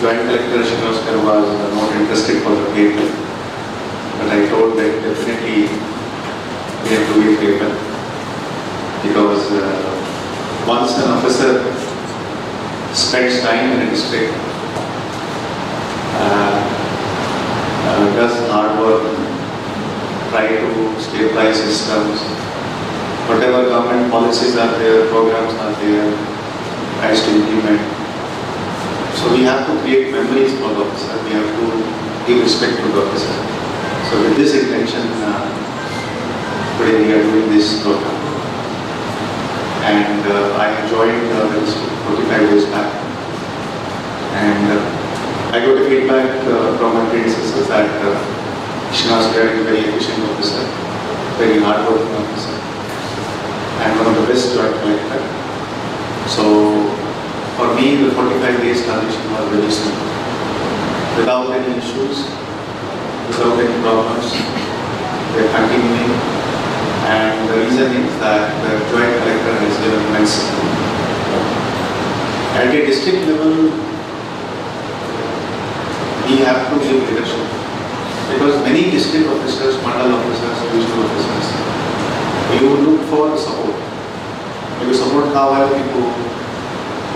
Joint Collector Srinaskar was not interested for the paper, but I told that definitely we have to give paper because uh, once an officer spends time in a district, uh, uh, does hard work, try to stabilize systems, whatever government policies are there, programs are there, tries to implement. So we have to create memories for the officer, we have to give respect to the officer. So with this intention, uh, today we are doing this program. And uh, I joined uh, the district 45 years back. And uh, I got a feedback uh, from my predecessors that uh, Srinivas is very efficient officer, very hardworking officer, and one of the best joint collector. So for me, the 45 days transition was very simple. Without any issues, without any problems, they're continuing. And the reason is that the joint collector has given immense. At the district level, we have to give leadership. Because many district officers, mandal officers, regional officers, you look for support. Because support now I people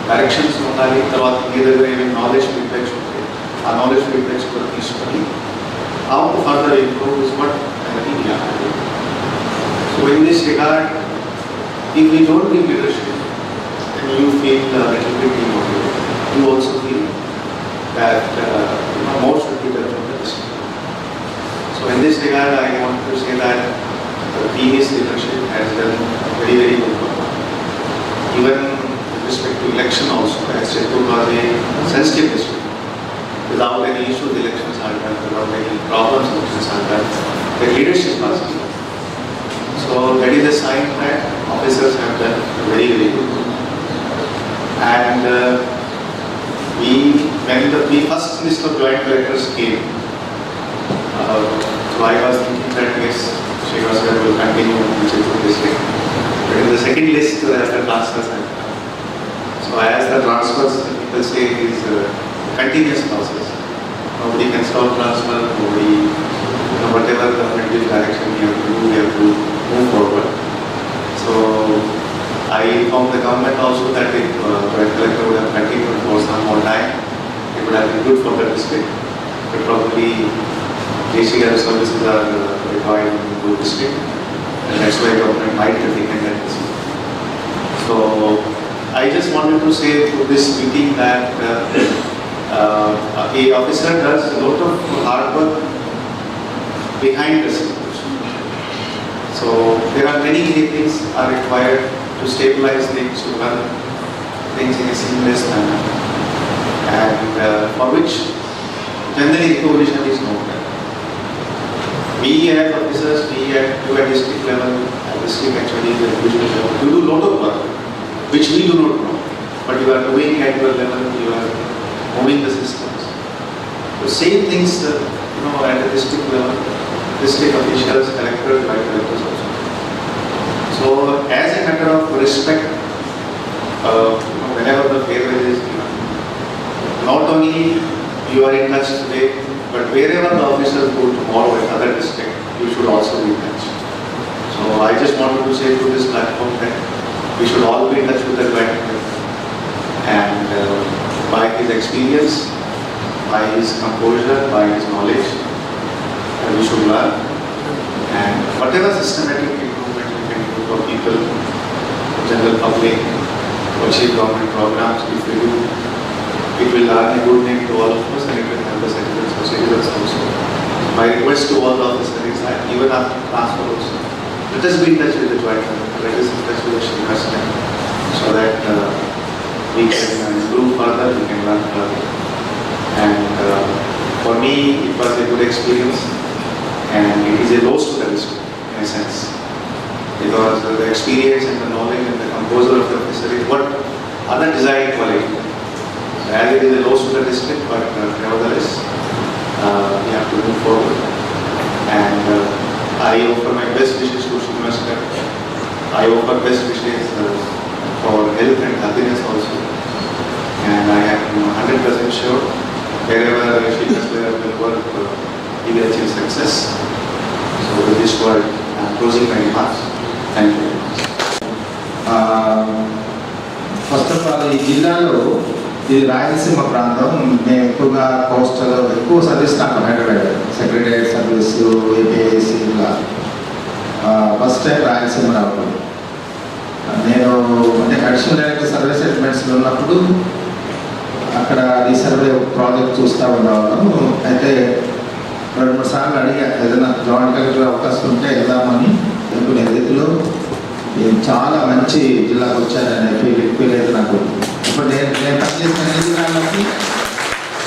directions ఉండాలి తర్వాత మీ దగ్గర ఏమైనా knowledge feedbacks ఉంటాయి ఆ knowledge feedbacks కూడా తీసుకొని how to further improve is what I think so in this regard if we don't give leadership and you feel a little bit demotivated, you also feel that So that is a sign that officers have done very, very good. And uh, we, when the we first list of joint collectors came, uh, so I was thinking that yes, Srivastava will continue in Chittoor district. But in the second list, uh, the transfers have. So as the transfers, people say is a continuous process. Nobody can stop transfer, nobody, you know, whatever gives direction do, have to move forward. So I informed the government also that if uh, collector would have continued for some more time, it would have been good for the district. But probably JCR services are uh, required in the district, and that's why government might have taken that decision. So I just wanted to say to this meeting that uh, uh, a officer does a lot of hard work behind the situation. So there are many, many things are required to stabilize things, to run things in a seamless manner. And uh, for which generally recognition is not. We as officers, we at, you at district level, at actually, the division level, you do a lot of work, which we do not know. But you are doing at your level, you are moving the systems. The same things, uh, you know, at the district level, district officials, collectors, by collectors also. So as a matter of respect, uh, whenever the farewell is given, not only you are in touch today, but wherever the officers go tomorrow in other district, you should also be in touch. So I just wanted to say to this platform that we should all be in touch with the joint. And uh, by his experience, by his composure, by his knowledge, we should learn. And whatever systematic improvement we can do for people, general public, to achieve government programs, if we do, it will earn a good name to all of us and it will help the citizens or citizens also. My request to all the officers is that even after transfer also, let us be in touch with the joint collector, let us in touch with the Srinivas so that uh, we can uh, improve further, we can learn further. And uh, for me, it was a good experience and it is a loss to the in a sense. Because the experience and the knowledge and the composer of the is what other desired quality. As it is a to the district, but uh, nevertheless, uh, we have to move forward. And I offer my best wishes to Srinivasakar. I offer best wishes uh, for health and happiness also. And I am 100% sure wherever Srinivasakar will work, uh, he will achieve success. So with this word, I am closing my remarks. Thank you first of all ఈ జిల్లాలో ఇది రాయలసీమ ప్రాంతం. మేము ఎక్కువగా coastal ఎక్కువ service నాకు Hyderabad secretariat service APIC ఇలా. First time Rayalaseema రావడం. నేను అంటే అడిషనల్ డైరెక్టర్ సర్వీస్ సెటిల్మెంట్స్లో ఉన్నప్పుడు అక్కడ రీసర్వే ప్రాజెక్ట్ చూస్తూ ఉండేవాళ్ళం. అయితే రెండు మూడు సార్లు అడిగా ఏదైనా జాయింట్ కలెక్టర్ అవకాశం ఉంటే వెళ్దామని. అనుకునే రీతిలో నేను చాలా మంచి జిల్లాకు వచ్చాననే ఫీల్ ఫీల్ అయితే నాకు ఇప్పుడు నేను నేను పనిచేసిన అన్ని జిల్లాలకి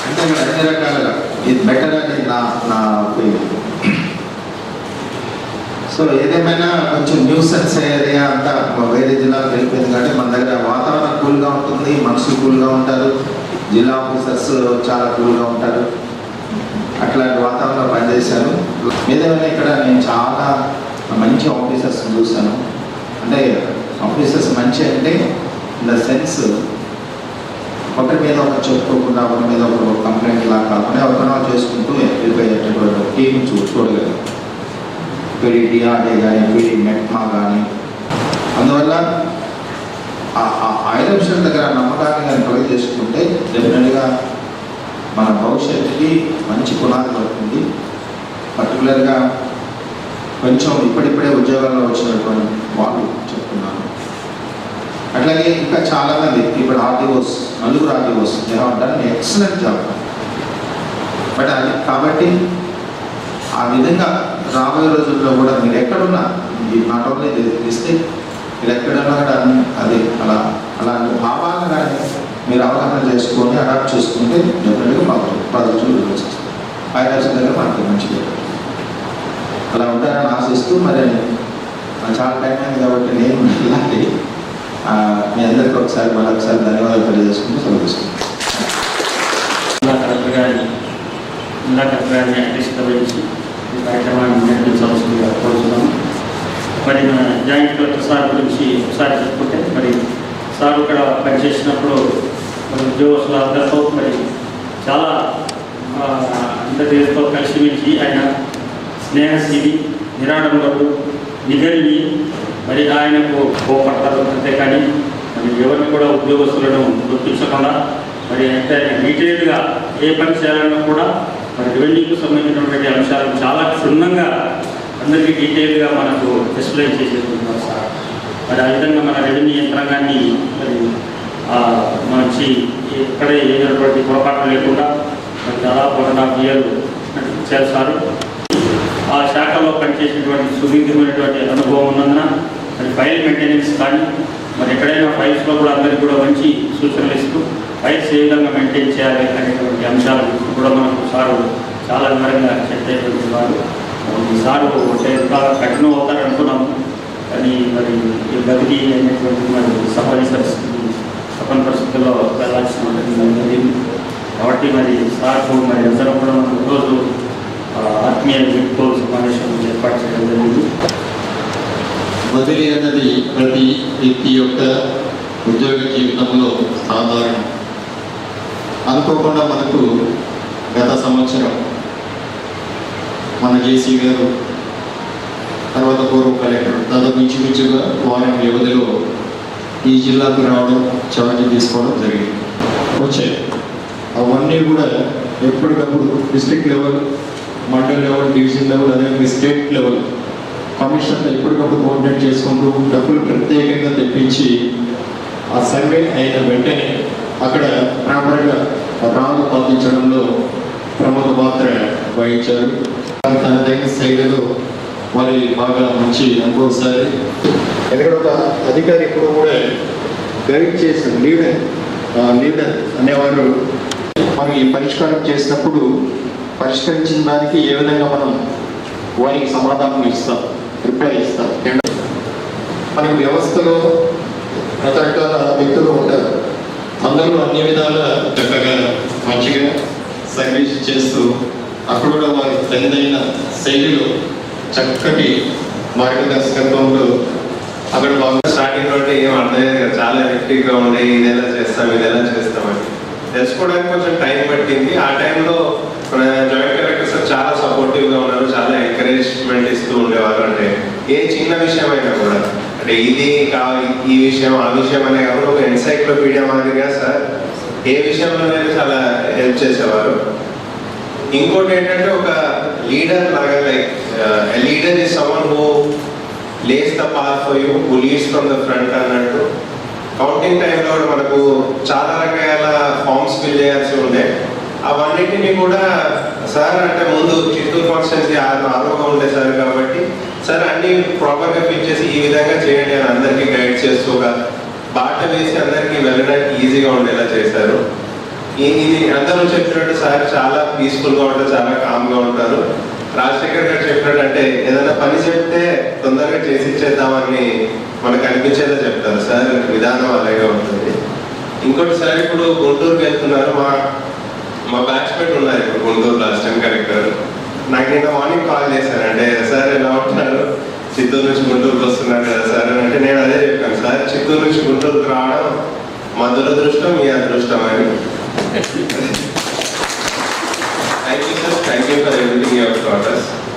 అంటే ఇక్కడ అన్ని రకాలుగా. ఇది బెటర్ అని నా నా ఫీల్ సో ఏదేమైనా కొంచెం న్యూసెన్స్ ఏరియా అంతా వేరే జిల్లాలకు వెళ్ళిపోయింది కాబట్టి మన దగ్గర వాతావరణం కూల్గా ఉంటుంది మనుషులు కూల్గా ఉంటారు జిల్లా ఆఫీసర్స్ చాలా కూల్గా ఉంటారు. అట్లాంటి వాతావరణంలో పనిచేశాను ఏదేమైనా ఇక్కడ నేను చాలా మంచి ఆఫీసర్స్ చూశాను. అంటే ఆఫీసర్స్ మంచి అంటే ఇన్ ద సెన్స్ ఒకరి మీద ఒకరు చెప్పుకోకుండా ఒకరి మీద ఒకరు కంప్లైంట్ లా కాకుండా ఎవరినో చేసుకుంటూ వెళ్ళిపోయేటటువంటి టీం చూ చూడగలం పీడీ కానీ పీడీ మెట్మా కానీ అందువల్ల ఆ- ఆ దగ్గర నమ్మకాన్ని కానీ కలుగ చేసుకుంటే డెఫినెట్గా మన భవిష్యత్తుకి మంచి పునాది పడుతుంది. పర్టికులర్గా కొంచెం ఇప్పుడిప్పుడే ఉద్యోగాల్లో వచ్చినటువంటి వాళ్ళు చెప్తున్నాను అట్లాగే ఇంకా చాలా మంది ఇప్పుడు ఆర్టీఓస్ నలుగురు RTOs they have done excellent job but అది కాబట్టి ఆ విధంగా రాబోయే రోజుల్లో కూడా మీరు ఎక్కడున్నా నాట్ ఓన్లీ ఇస్తే మీరు ఎక్కడున్నా కూడా అది అలా అలాంటి భావాలను కానీ మీరు అవగాహన చేసుకొని అడాప్ట్ చేసుకుంటే డెఫినెట్గా మాకు ప్రజలు వస్తుంది ఫైనాన్స్ దగ్గర మనకి మంచి అలా ఉంటారని ఆశిస్తూ మరి చాలా టైం అయింది కాబట్టి నేను ఇలాంటి మీ అందరికీ ఒకసారి మరొకసారి ధన్యవాదాలు తెలియజేసుకుంటూ సెలవుస్తున్నాను జిల్లా కలెక్టర్ గారి జిల్లా కలెక్టర్ గారిని అధ్యక్షత వహించి ఈ కార్యక్రమాన్ని నిర్వహించవలసిందిగా కోరుతున్నాము మరి మన జాయింట్ కలెక్టర్ సార్ గురించి ఒకసారి చెప్పుకుంటే మరి సార్ ఇక్కడ పనిచేసినప్పుడు మరి ఉద్యోగస్తుల అందరితో మరి చాలా ఆ, అందరితో కలిసిమెలిసి ఆయన స్నేహశీలి నిరాడంబరుడు నిగలివి మరి ఆయనకు కోపడతారు అంతేకాని మరి ఎవరిని కూడా ఉద్యోగస్తులను గుర్తించకుండా మరి అంటే డీటెయిల్గా ఏ పని చేయాలన్నా కూడా మరి రెవెన్యూకు సంబంధించినటువంటి అంశాలను చాలా క్షుణ్ణంగా అందరికీ డీటెయిల్గా మనకు ఎక్స్ప్లెయిన్ చేసేస్తున్నారు సార్. మరి ఆ విధంగా మన రెవెన్యూ యంత్రాంగాన్ని మరి మంచి ఎక్కడ ఏమైనటువంటి పొరపాటు లేకుండా మరి దాదాపు వన్ హాఫ్ చేస్తారు. శాఖలో పనిచేసినటువంటి సుదీర్ఘమైనటువంటి అనుభవం ఉన్నందున మరి ఫైల్ మెయింటెనెన్స్ కానీ మరి ఎక్కడైనా ఫైల్స్లో కూడా అందరికీ కూడా మంచి సూచనలు ఇస్తూ ఫైల్స్ ఏ విధంగా మెయింటైన్ చేయాలి అనేటువంటి అంశాలు కూడా మనకు సారు చాలా వివరంగా చెప్పేటువంటి వారు. సారు అంటే ఎంత కఠినం అవుతారు అనుకున్నాము కానీ మరి ఈ గతికి అనేటువంటి మరి సఫరీ పరిస్థితి సఫన్ పరిస్థితుల్లో వెళ్ళాల్సినటువంటి జరిగింది కాబట్టి మరి సార్కు మరి అందరం కూడా మనం రోజు ఆత్మీయ వ్యక్తులు సమావేశం ఏర్పాటు చేయడం జరిగింది. బదిలీ అన్నది ప్రతి వ్యక్తి యొక్క ఉద్యోగ జీవితంలో సాధారణం. అనుకోకుండా మనకు గత సంవత్సరం మన జేసీ గారు తర్వాత పూర్వ కలెక్టర్ దాదాపు ఇంచుమించుగా వారం వ్యవధిలో ఈ జిల్లాకు రావడం ఛార్జ్ తీసుకోవడం జరిగింది. వచ్చాయి. అవన్నీ కూడా ఎప్పటికప్పుడు district level mandal level division level అదేవిధంగా స్టేట్ లెవెల్. కమిషన్ ఎప్పటికప్పుడు కోఆర్డినేట్ చేసుకుంటూ డబ్బులు ప్రత్యేకంగా తెప్పించి ఆ సర్వే అయిన వెంటనే అక్కడ ప్రాపర్గా రాను పాటించడంలో ప్రముఖ పాత్ర వహించారు. తనదైన శైలిలో మరి బాగా మంచి అనుభవసారి. ఎందుకంటే ఒక అధికారి ఇప్పుడు కూడా గైడ్ చేసిన లీడర్ లీడర్ అనేవారు మనం పరిష్కారం చేసినప్పుడు పరిష్కరించిన దానికి ఏ విధంగా మనం వారికి సమాధానం ఇస్తాం రిప్లై ఇస్తాం? మనకి వ్యవస్థలో రకరకాల వ్యక్తులు ఉంటారు. అందరూ అన్ని విధాల చక్కగా మంచిగా సర్వీస్ చేస్తూ అక్కడ కూడా వారి తనదైన శైలిలో చక్కటి మార్గదర్శకత్వంలో అక్కడ బాగా స్టార్టింగ్ నుండి ఏం అర్థమయ్యేది కదా చాలా hectic గా ఉండే ఇది ఎలా చేస్తాం ఇది ఎలా చేస్తామని తెలుసుకోవడానికి కొంచెం టైం పట్టింది. ఆ టైంలో మన జాయింట్ కలెక్టర్ సార్ చాలా సపోర్టివ్గా గా ఉన్నారు చాలా ఎంకరేజ్మెంట్ ఇస్తూ ఉండేవారు. అంటే ఏ చిన్న విషయమైనా కూడా. అంటే ఇది కా ఈ విషయం ఆ విషయం అనే కాకుండా ఒక ఎన్సైక్లోపీడియా మాదిరిగా సార్ ఏ విషయంలోనైనా చాలా హెల్ప్ చేసేవారు. ఇంకోటి ఏంటంటే ఒక లీడర్ లాగా like leader is someone who lays the path for you who leads from the front అన్నట్టు. కౌంటింగ్ టైంలో కూడా మనకు చాలా రకాల ఫామ్స్ ఫిల్ చేయాల్సి ఉండే. అవన్నిటిని కూడా సార్ అంటే ముందు చిత్తూరు కాన్స్టిట్యున్సీ ఆరోగ్యం ఉండే సార్ కాబట్టి సార్ అన్ని ప్రాపర్గా ఫిల్ చేసి ఈ విధంగా చేయండి అని అందరికీ గైడ్ చేస్తూ ఒక బాట వేసి అందరికీ వెళ్ళడానికి ఈజీగా ఉండేలా చేశారు. ఇది అందరూ చెప్పినట్టు సార్ చాలా పీస్ఫుల్గా ఉంటారు చాలా కామ్గా ఉంటారు. రాజశేఖర్ గారు చెప్పినట్టు అంటే ఏదైనా పని చెప్తే తొందరగా చేసి ఇచ్చేద్దామని మనకు అనిపించేలా చెప్తారు. సార్ విధానం అలాగే ఉంటుంది. ఇంకోటి సార్ ఇప్పుడు గుంటూరుకి వెళ్తున్నారు. మా మా బ్యాచ్మేట్ ఉన్నారు ఇప్పుడు గుంటూరు లాస్ట్ టైం కలెక్టర్ నాకు నిన్న మార్నింగ్ కాల్ చేశాను అంటే సార్ ఎలా ఉంటున్నారు చిత్తూరు నుంచి గుంటూరుకి వస్తున్నారు కదా సార్ అంటే నేను అదే చెప్పాను. సార్ చిత్తూరు నుంచి గుంటూరుకి రావడం మా దురదృష్టం మీ అదృష్టం అని. Thank you for everything you have taught us.